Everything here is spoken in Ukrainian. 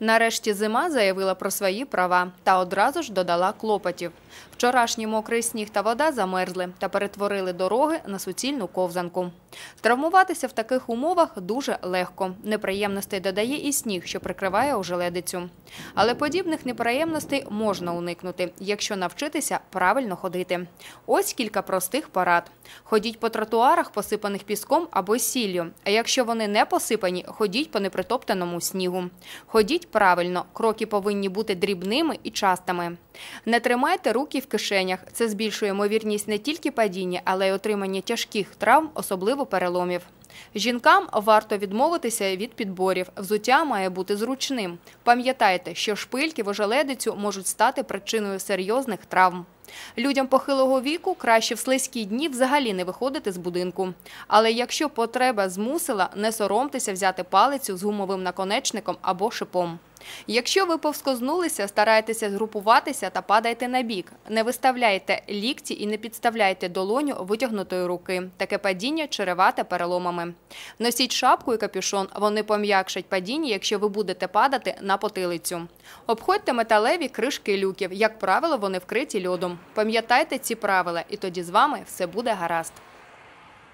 Нарешті зима заявила про свої права та одразу ж додала клопотів. Вчорашній мокрий сніг та вода замерзли та перетворили дороги на суцільну ковзанку. Травмуватися в таких умовах дуже легко. Неприємностей додає і сніг, що прикриває ожеледицю. Але подібних неприємностей можна уникнути, якщо навчитися правильно ходити. Ось кілька простих порад. Ходіть по тротуарах, посипаних піском або сіллю. А якщо вони не посипані, ходіть по непритоптаному снігу. Ходіть правильно, кроки повинні бути дрібними і частими. Не тримайте руки в кишенях. Це збільшує ймовірність не тільки падіння, але й отримання тяжких травм, особливо переломів. Жінкам варто відмовитися від підборів. Взуття має бути зручним. Пам'ятайте, що шпильки в ожеледицю можуть стати причиною серйозних травм. Людям похилого віку краще в слизькі дні взагалі не виходити з будинку. Але якщо потреба змусила, не соромтеся взяти палицю з гумовим наконечником або шипом. Якщо ви повскознулися, старайтеся згрупуватися та падайте на бік. Не виставляйте лікті і не підставляйте долоню витягнутої руки. Таке падіння чревате переломами. Носіть шапку і капюшон. Вони пом'якшать падіння, якщо ви будете падати на потилицю. Обходьте металеві кришки люків. Як правило, вони вкриті льодом. Пам'ятайте ці правила, і тоді з вами все буде гаразд.